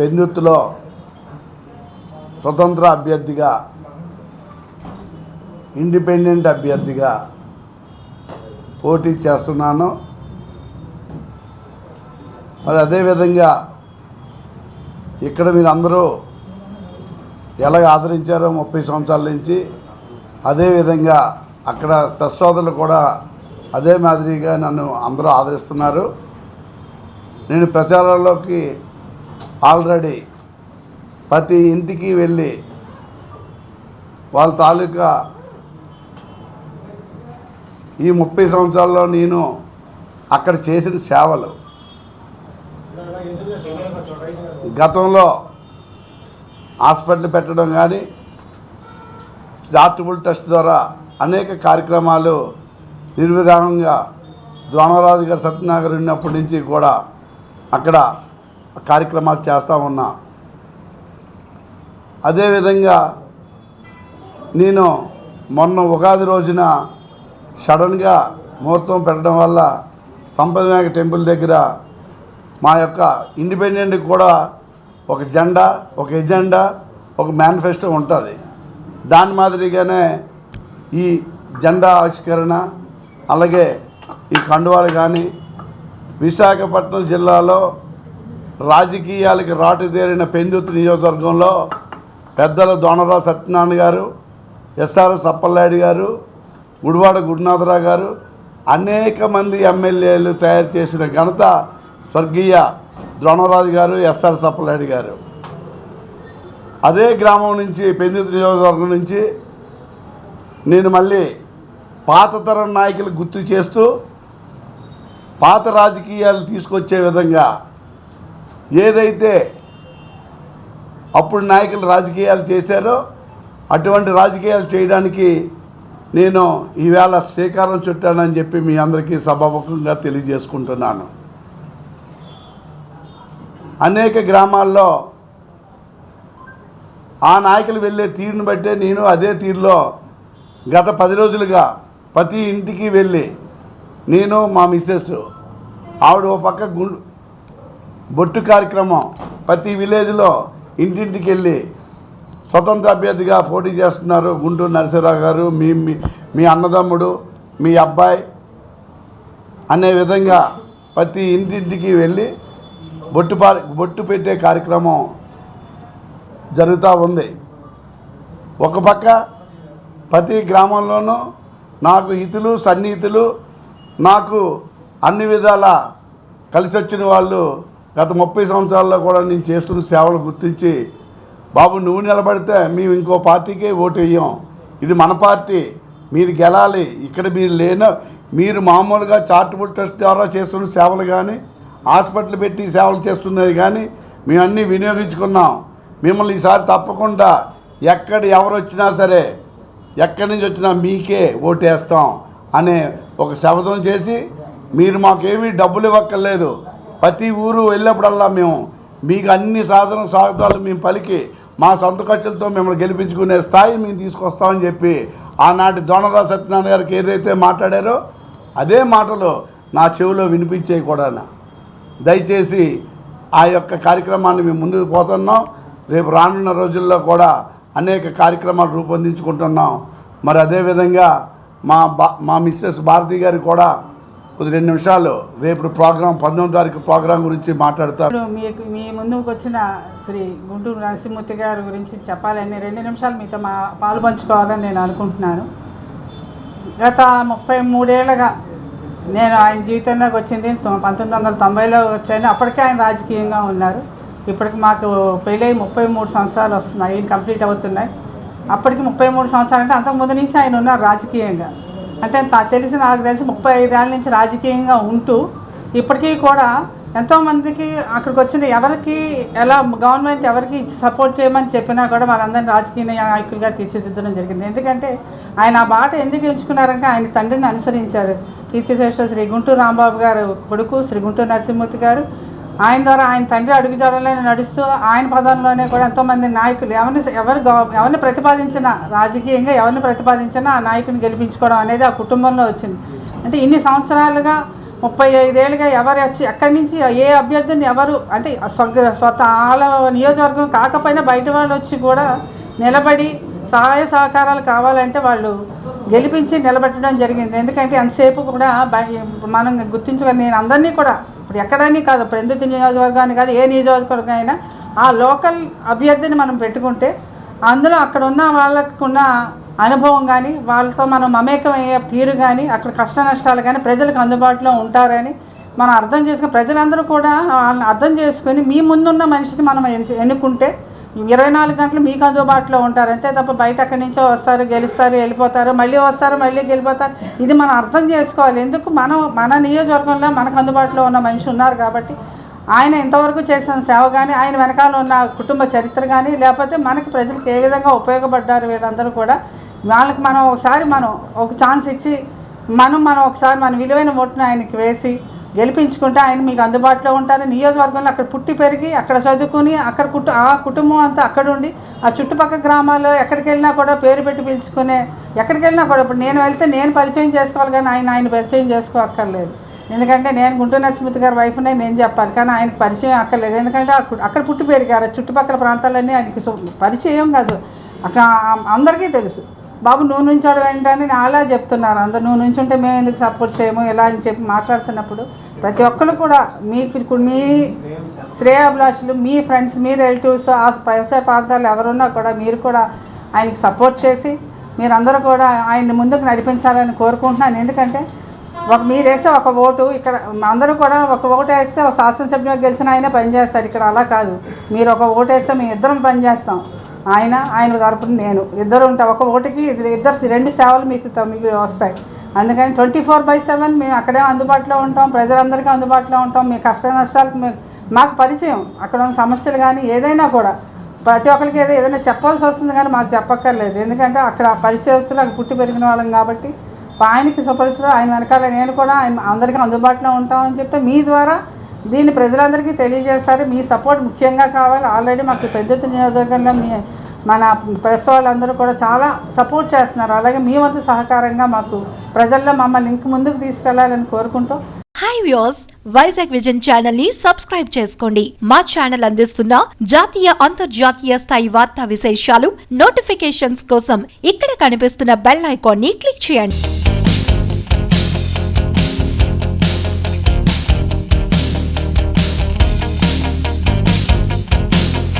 పెన్నుత్తులో స్వతంత్ర అభ్యర్థిగా ఇండిపెండెంట్ అభ్యర్థిగా పోటీ చేస్తున్నాను. మరి అదేవిధంగా ఇక్కడ మీరు అందరూ ఎలాగ ఆదరించారో ముప్పై సంవత్సరాల నుంచి అదేవిధంగా అక్కడ ప్రసోదరులు కూడా అదే మాదిరిగా నన్ను అందరూ ఆదరిస్తున్నారు. నేను ప్రచారంలోకి ఆల్రెడీ ప్రతి ఇంటికి వెళ్ళి వాళ్ళ తాలూకా ఈ ముప్పై సంవత్సరాల్లో నేను అక్కడ చేసిన సేవలు. గతంలో హాస్పిటల్ పెట్టడం కానీ చార్టబుల్ ట్రస్ట్ ద్వారా అనేక కార్యక్రమాలు నిర్విరామంగా ద్రోణరాజు గారు సత్యనాగర్ ఉన్నప్పటి నుంచి కూడా అక్కడ కార్యక్రమాలు చేస్తూ ఉన్నా. అదేవిధంగా నేను మొన్న ఉగాది రోజున సడన్గా ముహూర్తం పెట్టడం వల్ల సంపదనాయక టెంపుల్ దగ్గర మా యొక్క ఇండిపెండెంట్ కూడా ఒక జెండా ఒక ఎజెండా ఒక మేనిఫెస్టో ఉంటుంది. దాని మాదిరిగానే ఈ జెండా ఆవిష్కరణ అలాగే ఈ కండువాలు కానీ విశాఖపట్నం జిల్లాలో రాజకీయాలకి రాటుదేరిన పెందుతు నియోజకవర్గంలో పెద్దలు దోనరావు సత్యనారాయణ గారు ఎస్ఆర్ఎస్ అప్పలనాయుడు గారు గుడివాడ గురునాథరావు గారు అనేక మంది ఎమ్మెల్యేలు తయారు చేసిన ఘనత స్వర్గీయ ద్రోణరాజు గారు ఎస్ఆర్ సప్పలనాయుడు గారు. అదే గ్రామం నుంచి పెందుతు నియోజకవర్గం నుంచి నేను మళ్ళీ పాత తరం నాయకులు గుర్తు చేస్తూ పాత రాజకీయాలు తీసుకొచ్చే విధంగా ఏదైతే అప్పుడు నాయకులు రాజకీయాలు చేశారో అటువంటి రాజకీయాలు చేయడానికి నేను ఈవేళ శ్రీకారం చుట్టానని చెప్పి మీ అందరికీ సభాముఖంగా తెలియజేసుకుంటున్నాను. అనేక గ్రామాల్లో ఆ నాయకులు వెళ్ళే తీరుని బట్టే నేను అదే తీరులో గత పది రోజులుగా ప్రతి ఇంటికి వెళ్ళి నేను మా మిస్సెస్ ఆవిడ ఓ పక్క గుండు బొట్టు కార్యక్రమం. ప్రతి విలేజ్లో ఇంటింటికి వెళ్ళి స్వతంత్ర అభ్యర్థిగా పోటీ చేస్తున్నారు గుంటూరు నరసింహరావు గారు మీ మీ- మీ అన్నదమ్ముడు మీ అబ్బాయి. అనే విధంగా ప్రతి ఇంటింటికి వెళ్ళి బొట్టు పా బొట్టు పెట్టే కార్యక్రమం జరుగుతూ ఉంది. ఒక పక్క ప్రతి గ్రామంలోనూ నాకు హితులు సన్నిహితులు నాకు అన్ని విధాల కలిసి వచ్చిన వాళ్ళు గత ముప్పై సంవత్సరాల్లో కూడా నేను చేస్తున్న సేవలు గుర్తించి బాబు నువ్వు నిలబడితే మేము ఇంకో పార్టీకే ఓటు వేయం ఇది మన పార్టీ. మీరు గెలాలి. ఇక్కడ మీరు లేన మీరు మామూలుగా చార్టబుల్ ట్రస్ట్ ద్వారా చేస్తున్న సేవలు కానీ హాస్పిటల్ పెట్టి సేవలు చేస్తున్నది కానీ మేము అన్నీ వినియోగించుకున్నాం. మిమ్మల్ని ఈసారి తప్పకుండా ఎక్కడ ఎవరు వచ్చినా సరే ఎక్కడి నుంచి వచ్చినా మీకే ఓటేస్తాం అనే ఒక శపథం చేసి మీరు మాకేమీ డబ్బులు ఇవ్వక్కర్లేదు. ప్రతి ఊరు వెళ్ళినప్పుడల్లా మేము మీకు అన్ని సాధన సాగుతాలు మేము పలికి మా సొంత ఖర్చులతో మిమ్మల్ని గెలిపించుకునే స్థాయి మేము తీసుకొస్తామని చెప్పి ఆనాటి దోనరా సత్యనారాయణ గారికి ఏదైతే మాట్లాడారో అదే మాటలు నా చెవిలో వినిపించేవి కూడా దయచేసి ఆ యొక్క కార్యక్రమాన్ని మేము ముందుకు పోతున్నాం. రేపు రానున్న రోజుల్లో కూడా అనేక కార్యక్రమాలు రూపొందించుకుంటున్నాం. మరి అదేవిధంగా మా బా మా మిస్సెస్ భారతి గారు కూడా కొద్ది రెండు నిమిషాలు రేపు ప్రోగ్రాం పంతొమ్మిది తారీఖు ప్రోగ్రాం గురించి మాట్లాడతారు. మీకు మీ ముందుకు వచ్చిన శ్రీ గుంటూరు నరసింహూర్తి గారి గురించి చెప్పాలని రెండు నిమిషాలు మీతో మా పాలు పంచుకోవాలని నేను అనుకుంటున్నాను. గత ముప్పై మూడేళ్ళుగా నేను ఆయన జీవితంలోకి వచ్చింది తొ- పంతొమ్మిది వందల తొంభైలో వచ్చాను. అప్పటికే ఆయన రాజకీయంగా ఉన్నారు. ఇప్పటికి మాకు పెళ్ళై ముప్పై మూడు సంవత్సరాలు వస్తున్నాయి కంప్లీట్ అవుతున్నాయి. అప్పటికి ముప్పై మూడు సంవత్సరాలు అంటే అంతకుముందు నుంచి ఆయన ఉన్నారు రాజకీయంగా. అంటే తెలిసి నాకు తెలిసి ముప్పై ఐదేళ్ళ నుంచి రాజకీయంగా ఉంటూ ఇప్పటికీ కూడా ఎంతోమందికి అక్కడికి వచ్చిన ఎవరికి ఎలా గవర్నమెంట్ ఎవరికి సపోర్ట్ చేయమని చెప్పినా కూడా వాళ్ళందరినీ రాజకీయ నాయకులుగా తీర్చిదిద్దడం జరిగింది. ఎందుకంటే ఆయన ఆ బాట ఎందుకు ఎంచుకున్నారంటే ఆయన తండ్రిని అనుసరించారు. కీర్తిశేష శ్రీ గుంటూరు రాంబాబు గారు కొడుకు శ్రీ గుంటూరు నరసింహమూర్తి గారు ఆయన ద్వారా ఆయన తండ్రి అడుగుజాడలోనే నడుస్తూ ఆయన పదంలోనే కూడా ఎంతోమంది నాయకులు ఎవరిని ఎవరు ఎవరిని ప్రతిపాదించినా రాజకీయంగా ఎవరిని ప్రతిపాదించినా ఆ నాయకుని గెలిపించుకోవడం అనేది ఆ కుటుంబంలో వచ్చింది. అంటే ఇన్ని సంవత్సరాలుగా ముప్పై ఐదేళ్ళుగా ఎవరు వచ్చి ఎక్కడి నుంచి ఏ అభ్యర్థిని ఎవరు అంటే స్వగ స్వత ఆల నియోజకవర్గం కాకపోయినా బయట వాళ్ళు వచ్చి కూడా నిలబడి సహాయ సహకారాలు కావాలంటే వాళ్ళు గెలిపించి నిలబెట్టడం జరిగింది. ఎందుకంటే ఎంతసేపు కూడా మనం గుర్తించుకొని నేను అందరినీ కూడా ఇప్పుడు ఎక్కడని కాదు ప్రతినిధి నియోజకవర్గాన్ని కాదు ఏ నియోజకవర్గం అయినా ఆ లోకల్ అభ్యర్థిని మనం పెట్టుకుంటే అందులో అక్కడ ఉన్న వాళ్ళకున్న అనుభవం కానీ వాళ్ళతో మనం మమేకం అయ్యే తీరు కానీ అక్కడ కష్ట నష్టాలు కానీ ప్రజలకు అందుబాటులో ఉంటారని మనం అర్థం చేసుకుని ప్రజలందరూ కూడా వాళ్ళని అర్థం చేసుకొని మీ ముందున్న మనిషిని మనం ఎన్ ఎన్నుకుంటే ఇరవై నాలుగు గంటలు మీకు అందుబాటులో ఉంటారు. అంతే తప్ప బయట అక్కడి నుంచో వస్తారు గెలుస్తారు వెళ్ళిపోతారు మళ్ళీ వస్తారు మళ్ళీ గెలిపోతారు. ఇది మనం అర్థం చేసుకోవాలి. ఎందుకు? మనం మన నియోజకవర్గంలో మనకు అందుబాటులో ఉన్న మనిషి ఉన్నారు కాబట్టి ఆయన ఇంతవరకు చేసిన సేవ కానీ ఆయన వెనకాల ఉన్న కుటుంబ చరిత్ర కానీ లేకపోతే మనకి ప్రజలకు ఏ విధంగా ఉపయోగపడ్డారు వీళ్ళందరూ కూడా వాళ్ళకి మనం ఒకసారి మనం ఒక ఛాన్స్ ఇచ్చి మనం మనం ఒకసారి మన విలువైన ఓటును ఆయనకి వేసి గెలిపించుకుంటే ఆయన మీకు అందుబాటులో ఉంటారు. నియోజకవర్గంలో అక్కడ పుట్టి పెరిగి అక్కడ చదువుకుని అక్కడ కుటు ఆ కుటుంబం అంతా అక్కడ ఉండి ఆ చుట్టుపక్కల గ్రామాల్లో ఎక్కడికి వెళ్ళినా కూడా పేరు పెట్టి పిలుచుకునే ఎక్కడికి వెళ్ళినా కూడా ఇప్పుడు నేను వెళ్తే నేను పరిచయం చేసుకోవాలి కానీ ఆయన ఆయన పరిచయం చేసుకోక్కర్లేదు. ఎందుకంటే నేను గుంటూరు నరసింహతి గారి వైఫ్నే నేను చెప్పాలి కానీ ఆయనకు పరిచయం అక్కర్లేదు. ఎందుకంటే అక్కడ పుట్టి పెరిగారు. చుట్టుపక్కల ప్రాంతాలన్నీ ఆయనకి పరిచయం కాదు. అక్కడ అందరికీ తెలుసు. బాబు నువ్వు నుంచోడు వెంటనే అలా చెప్తున్నారు. అందరు నువ్వు నుంచుంటే మేము ఎందుకు సపోర్ట్ చేయము? ఎలా అని చెప్పి మాట్లాడుతున్నప్పుడు ప్రతి ఒక్కరు కూడా మీకు ఇప్పుడు మీ శ్రేయాభిలాషులు మీ ఫ్రెండ్స్ మీ రిలేటివ్స్ ఆ వ్యవసాయ ప్రాంతాలు ఎవరున్నా కూడా మీరు కూడా ఆయనకి సపోర్ట్ చేసి మీరందరూ కూడా ఆయన్ని ముందుకు నడిపించాలని కోరుకుంటున్నాను. ఎందుకంటే ఒక మీరు వేస్తే ఒక ఓటు ఇక్కడ అందరూ కూడా ఒక ఓటు వేస్తే ఒక శాసనసభ్యులు గెలిచిన ఆయనే పనిచేస్తారు. ఇక్కడ అలా కాదు. మీరు ఒక ఓటు వేస్తే మేము ఇద్దరం పనిచేస్తాం. ఆయన ఆయన తరపున నేను. ఇద్దరు ఉంటాం ఒక ఒకటికి ఇద్దరు రెండు సేవలు మీకు మీకు వస్తాయి. అందుకని ట్వంటీ ఫోర్ బై సెవెన్ మేము అక్కడే అందుబాటులో ఉంటాం ప్రజలందరికీ అందుబాటులో ఉంటాం. మీ కష్ట నష్టాలకు మాకు పరిచయం. అక్కడ ఉన్న సమస్యలు కానీ ఏదైనా కూడా. ప్రతి ఒక్కరికి ఏదో ఏదైనా చెప్పాల్సి వస్తుంది కానీ మాకు చెప్పక్కర్లేదు. ఎందుకంటే అక్కడ పరిచయస్తులు అక్కడ పుట్టి పెరిగిన వాళ్ళం కాబట్టి ఆయనకి సుపరిచితం ఆయన వెనకాల నేను కూడా ఆయన అందరికీ అందుబాటులో ఉంటామని చెప్తే మీ ద్వారా దీన్ని ప్రజలందరికీ తెలియజేస్తారు. మీ సపోర్ట్ ముఖ్యంగా కావాలి. ఆల్రెడీ మాకు పెద్ద నియోజకవర్గంలో మీ మన ప్రెస్ వాళ్ళందరూ కూడా చాలా సపోర్ట్ చేస్తున్నారు. అలాగే మీ వంతు సహకారంగా మాకు ప్రజల్లో మమ్మల్ని ఇంక ముందుకు తీసుకెళ్ళాలని కోరుకుంటూ. హై వ్యూస్ వైజాగ్ విజన్ ఛానల్ని సబ్స్క్రైబ్ చేసుకోండి. మా ఛానల్ అందిస్తున్న జాతీయ అంతర్జాతీయ స్థాయి వార్తా విశేషాలు నోటిఫికేషన్స్ కోసం ఇక్కడ కనిపిస్తున్న బెల్ ఐకాన్ని క్లిక్ చేయండి.